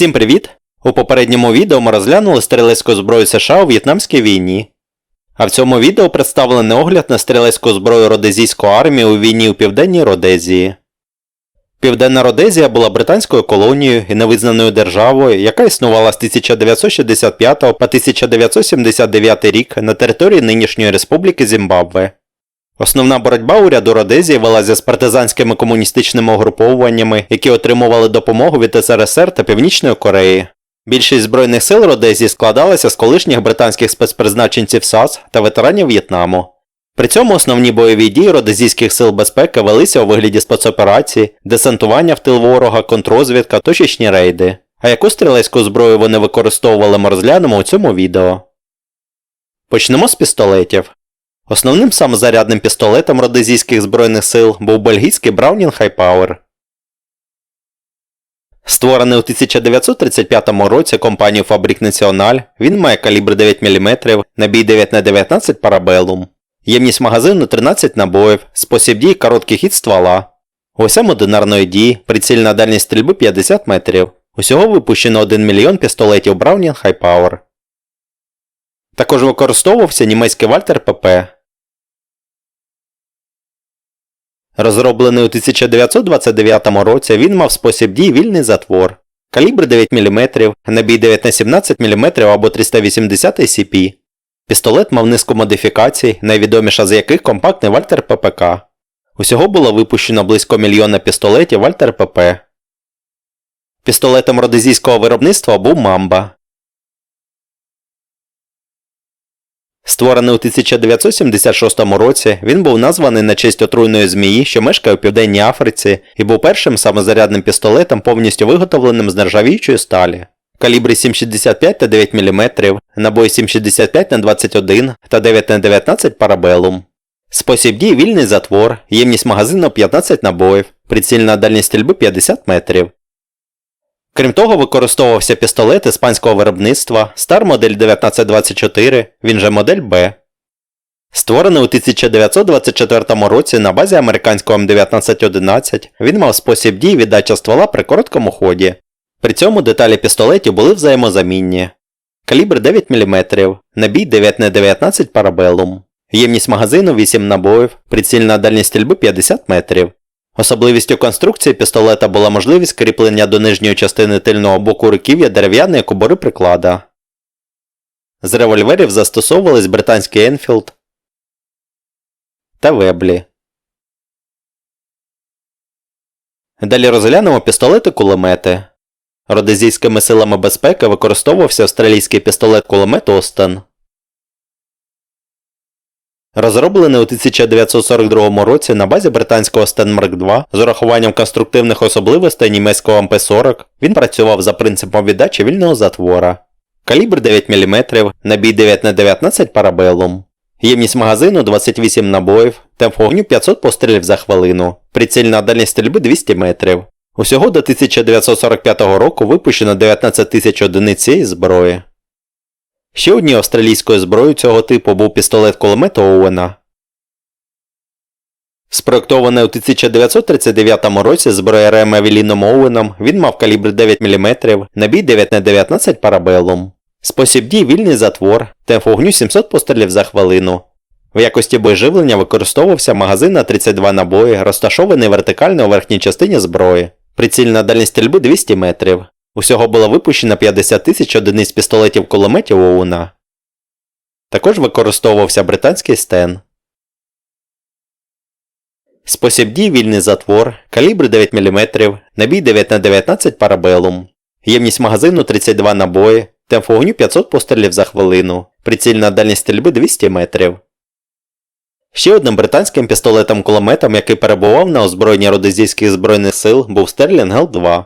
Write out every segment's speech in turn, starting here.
Всім привіт! У попередньому відео ми розглянули стрілецьку зброю США у В'єтнамській війні. А в цьому відео представлений огляд на стрілецьку зброю Родезійської армії у війні у Південній Родезії. Південна Родезія була британською колонією і невизнаною державою, яка існувала з 1965 по 1979 рік на території нинішньої республіки Зімбабве. Основна боротьба уряду Родезії велася з партизанськими комуністичними угруповуваннями, які отримували допомогу від СРСР та Північної Кореї. Більшість збройних сил Родезії складалася з колишніх британських спецпризначенців САС та ветеранів В'єтнаму. При цьому основні бойові дії родезійських сил безпеки велися у вигляді спецоперацій, десантування в тил ворога, контрозвідка, точечні рейди. А яку стрілецьку зброю вони використовували ми розглянемо у цьому відео. Почнемо з пістолетів. Основним самозарядним пістолетом родезійських збройних сил був бельгійський Браунінг Хайпауер. Створений у 1935 році компанією Фабрик Національ, він має калібр 9 мм, набій 9х19 Parabellum. Ємність магазину 13 набоїв, спосіб дії короткий хід ствола. Ося одинарної дії, прицільна дальність стрільби 50 метрів. Усього випущено 1 мільйон пістолетів Browning High Power. Також використовувався німецький Вальтер ПП. Розроблений у 1929 році, він мав спосіб дії вільний затвор. Калібр 9 мм, набій 9 на 17 мм або 380 CP. Пістолет мав низку модифікацій, найвідоміша з яких компактний Вальтер ППК. Усього було випущено близько мільйона пістолетів Вальтер ПП. Пістолетом родезійського виробництва був Мамба. Створений у 1976 році, він був названий на честь отруйної змії, що мешкає у Південній Африці, і був першим самозарядним пістолетом, повністю виготовленим з нержавіючої сталі. Калібри 7,65 та 9 мм, набої 7,65 на 21 та 9 на 19 Parabellum. Спосіб дії вільний затвор, ємність магазину 15 набоїв, прицільна дальність стрільби 50 метрів. Крім того, використовувався пістолет іспанського виробництва Star модель 1924, він же модель Б. Створений у 1924 році на базі американського М1911, він мав спосіб дії віддача ствола при короткому ході. При цьому деталі пістолетів були взаємозамінні. Калібр 9 мм, набій 9 на 19 Parabellum. Ємність магазину 8 набоїв, прицільна дальність стрільби 50 метрів. Особливістю конструкції пістолета була можливість кріплення до нижньої частини тильного боку руків'я дерев'яної кобури приклада. З револьверів застосовувались британський Енфілд та Веблі. Далі розглянемо пістолети кулемети. Родезійськими силами безпеки використовувався австралійський пістолет кулемет Остен. Розроблений у 1942 році на базі британського Stenmark 2 з урахуванням конструктивних особливостей німецького МП-40, він працював за принципом віддачі вільного затвора. Калібр 9 мм, набій 9 на 19 Parabellum. Ємність магазину 28 набоїв, темп вогню 500 пострілів за хвилину, прицільна дальність стрільби 200 метрів. Усього до 1945 року випущено 19 тисяч одиниць цієї зброї. Ще однією австралійською зброєю цього типу був пістолет кулемета Оуена. Спроєктований у 1939 році зброярем Евеліном Оуеном, він мав калібр 9 мм, набій 9 на 19 Parabellum. Спосіб дій вільний затвор, темп вогню 700 пострілів за хвилину. В якості боєживлення використовувався магазин на 32 набої, розташований вертикально у верхній частині зброї. Прицільна дальність стрільби 200 метрів. Усього було випущено 50 тисяч одиниць пістолетів кулеметів Оуна. Також використовувався британський стен. Спосіб дій вільний затвор, калібр 9 мм, набій 9 на 19 Parabellum. Ємність магазину 32 набої, темп вогню 500 пострілів за хвилину, прицільна дальність стрільби 200 метрів. Ще одним британським пістолетом-кулеметом, який перебував на озброєнні родезійських збройних сил, був Sterling L2.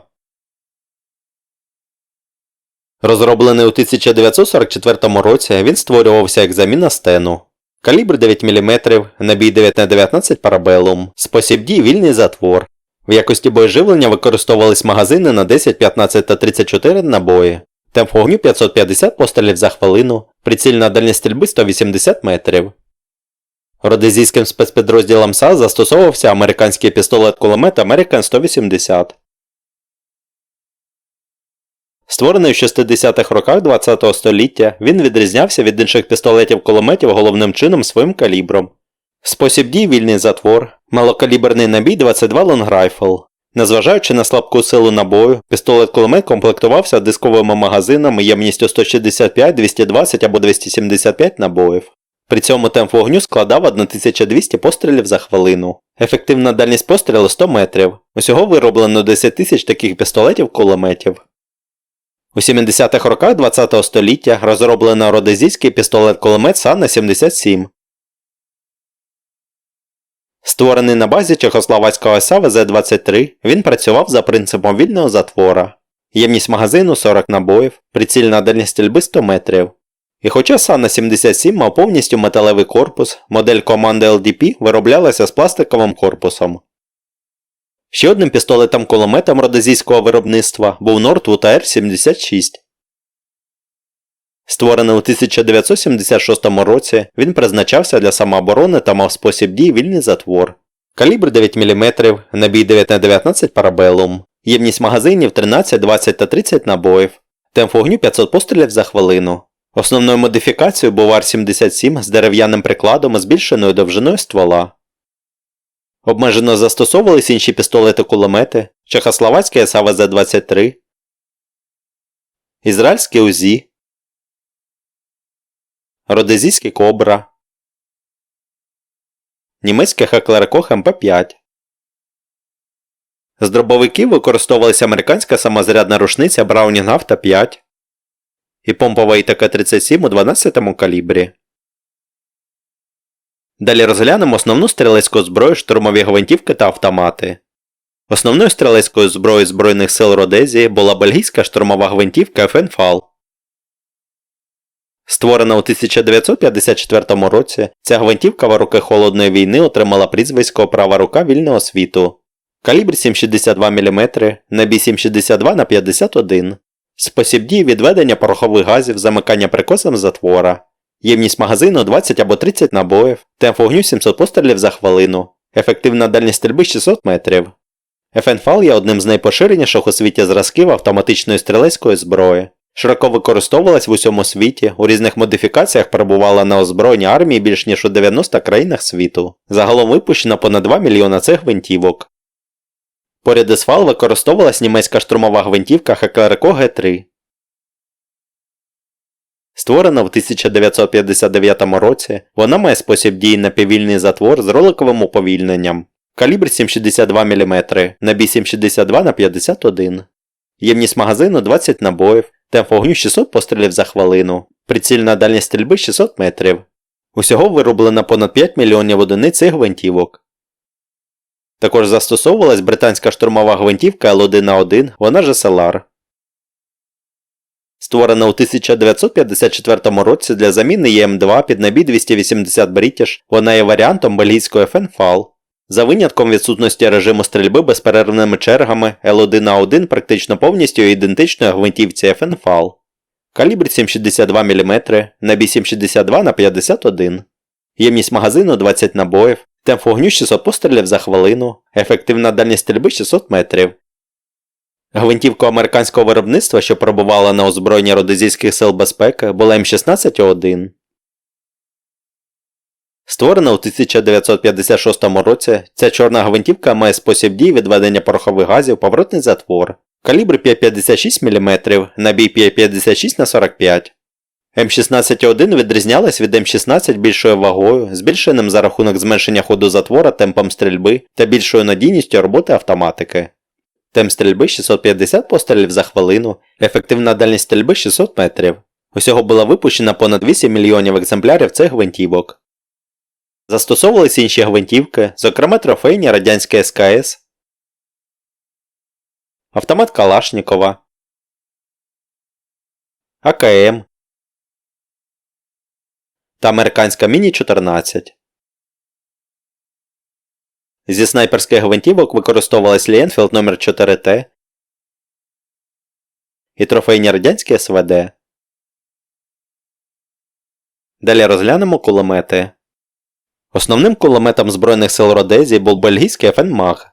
Розроблений у 1944 році, він створювався як заміна стену. Калібр 9 мм, набій 9 на 19 Parabellum, спосіб дій вільний затвор. В якості боєживлення використовувались магазини на 10, 15 та 34 набої. Темп вогню 550 пострілів за хвилину, прицільна дальність стрільби 180 метрів. Родезійським спецпідрозділом САС застосовувався американський пістолет-кулемет American 180. Створений у 60-х роках ХХ століття, він відрізнявся від інших пістолетів-кулеметів головним чином своїм калібром. Спосіб дій вільний затвор, малокаліберний набій 22 лонграйфл. Незважаючи на слабку силу набою, пістолет-кулемет комплектувався дисковими магазинами ємністю 165, 220 або 275 набоїв. При цьому темп вогню складав 1200 пострілів за хвилину. Ефективна дальність пострілу 100 метрів. Усього вироблено 10 тисяч таких пістолетів-кулеметів. У 70-х роках ХХ століття розроблено родезійський пістолет-кулемет Санна 77. Створений на базі чехословацького СА ВЗ-23, він працював за принципом вільного затвора. Ємність магазину 40 набоїв, прицільна дальність стрільби 100 метрів. І хоча Санна 77 мав повністю металевий корпус, модель команди LDP вироблялася з пластиковим корпусом. Ще одним пістолетом-кулеметом родезійського виробництва був Nordwood AR-76. Створений у 1976 році, він призначався для самооборони та мав спосіб дій вільний затвор. Калібр 9 мм, набій 9х19 парабелум, ємність магазинів 13, 20 та 30 набоїв, темп вогню 500 пострілів за хвилину. Основною модифікацією був AR-77 з дерев'яним прикладом і збільшеною довжиною ствола. Обмежено застосовувались інші пістолети-кулемети, чехословацький САВЗ-23, ізраїльський УЗІ, родезійський Кобра, німецький Хеклеркох МП5. З дробовиків використовувалася американська самозарядна рушниця Браунінг Авто 5 і помпова ІТК-37 у 12 калібрі. Далі розглянемо основну стрілецьку зброю, штурмові гвинтівки та автомати. Основною стрілецькою зброєю Збройних сил Родезії була бельгійська штурмова гвинтівка FNFAL. Створена у 1954 році, ця гвинтівка в роки Холодної війни отримала прізвисько права рука вільного світу. Калібр 7,62 мм, набій 7,62 на 51 Спосіб дії відведення порохових газів, замикання прикосом затвора. Ємність магазину 20 або 30 набоїв, темп вогню 700 пострілів за хвилину, ефективна дальність стрільби 600 метрів. FNFAL є одним з найпоширеніших у світі зразків автоматичної стрілецької зброї. Широко використовувалась в усьому світі, у різних модифікаціях перебувала на озброєнні армії більш ніж у 90 країнах світу. Загалом випущено понад 2 мільйона цих гвинтівок. Поряд із FAL використовувалась німецька штурмова гвинтівка Хеклереко Г3. Створена в 1959 році, вона має спосіб дії на півільний затвор з роликовим уповільненням. Калібр 7,62 мм, набій 7,62 на 51 Ємність магазину 20 набоїв, темп вогню 600 пострілів за хвилину, прицільна дальність стрільби 600 метрів. Усього вироблено понад 5 мільйонів одиниць цих гвинтівок. Також застосовувалась британська штурмова гвинтівка L1A1, вона ж SLR. Створена у 1954 році для заміни ЄМ2 під набій 280 British, вона є варіантом бельгійської FNFAL. За винятком відсутності режиму стрільби безперервними чергами L1A1 практично повністю ідентичної гвинтівці FNFAL. Калібр 7,62 мм, набій 7,62 на 51 Ємність магазину 20 набоїв, темп вогню 600 пострілів за хвилину, ефективна дальність стрільби 600 метрів. Гвинтівка американського виробництва, що пробувала на озброєнні родезійських сил безпеки, була М16О1. Створена у 1956 році, ця чорна гвинтівка має спосіб дії відведення порохових газів поворотний затвор. Калібр 5,56 мм, набій 5,56 на 45 М16О1 відрізнялась від М16 більшою вагою, збільшеним за рахунок зменшення ходу затвора темпом стрільби та більшою надійністю роботи автоматики. Темп стрільби 650 пострілів за хвилину, ефективна дальність стрільби 600 метрів. Усього було випущено понад 8 мільйонів екземплярів цих гвинтівок. Застосовувалися інші гвинтівки, зокрема трофейні радянське СКС, автомат Калашнікова, АКМ та американська Міні-14. Зі снайперських гвинтівок використовувалась Лієнфілд номер 4 т і трофейні радянські СВД. Далі розглянемо кулемети. Основним кулеметом Збройних сил Родезії був бельгійський ФНМАГ.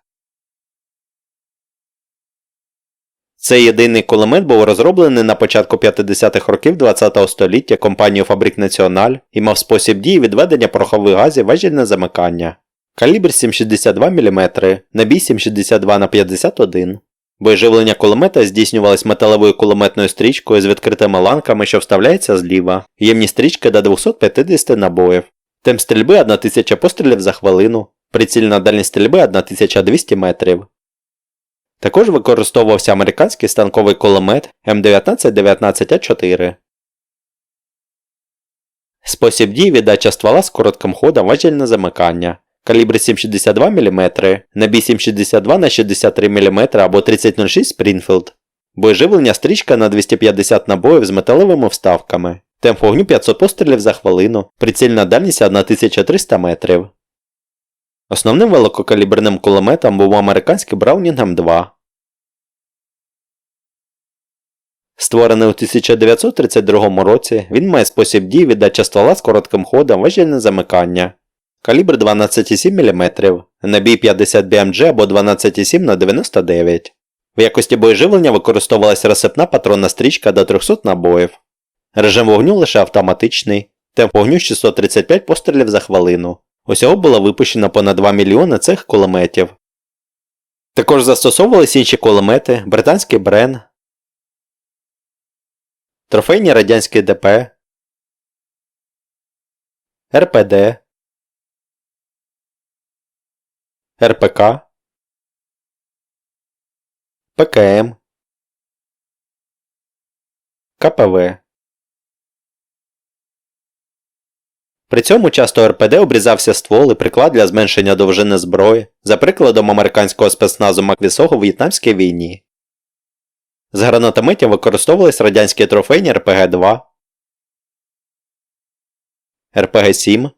Цей єдиний кулемет був розроблений на початку 50-х років ХХ століття компанією Фабрик Національ і мав спосіб дії відведення порохових газів важільне замикання. Калібр 7,62 мм, набій 7,62 на 51 Боєживлення кулемета здійснювалось металевою кулеметною стрічкою з відкритими ланками, що вставляється зліва, ємність стрічки до 250 набоїв. Темп стрільби 1000 пострілів за хвилину, прицільна дальність стрільби 1200 метрів. Також використовувався американський станковий кулемет М1919А4. Спосіб дії віддача ствола з коротким ходом важільне замикання. Калібр 7,62 мм, набій 7,62 на 63 мм або 3006 Спрінфілд. Боєживлення стрічка на 250 набоїв з металевими вставками. Темп вогню 500 пострілів за хвилину, прицільна дальність 1300 метрів. Основним великокаліберним кулеметом був американський Браунінг М2. Створений у 1932 році, він має спосіб дії віддача ствола з коротким ходом важільне замикання. Калібр 12,7 мм, набій 50 BMG або 12,7 на 99 В якості боєживлення використовувалася розсипна патронна стрічка до 300 набоїв. Режим вогню лише автоматичний, темп вогню 635 пострілів за хвилину. Усього було випущено понад 2 мільйони цих кулеметів. Також застосовувалися інші кулемети, британський Брен, трофейні радянські ДП, РПД, РПК, ПКМ, КПВ. При цьому часто РПД обрізався ствол і приклад для зменшення довжини зброї, за прикладом американського спецназу Маквісого в В'єтнамській війні. З гранатометів використовувались радянські трофейні РПГ-2, РПГ-7,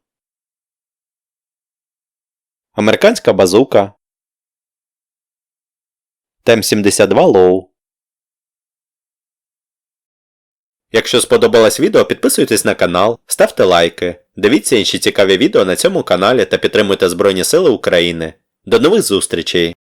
американська базука, ТЕМ-72 Лоу. Якщо сподобалось відео, підписуйтесь на канал, ставте лайки, дивіться інші цікаві відео на цьому каналі та підтримуйте Збройні Сили України. До нових зустрічей!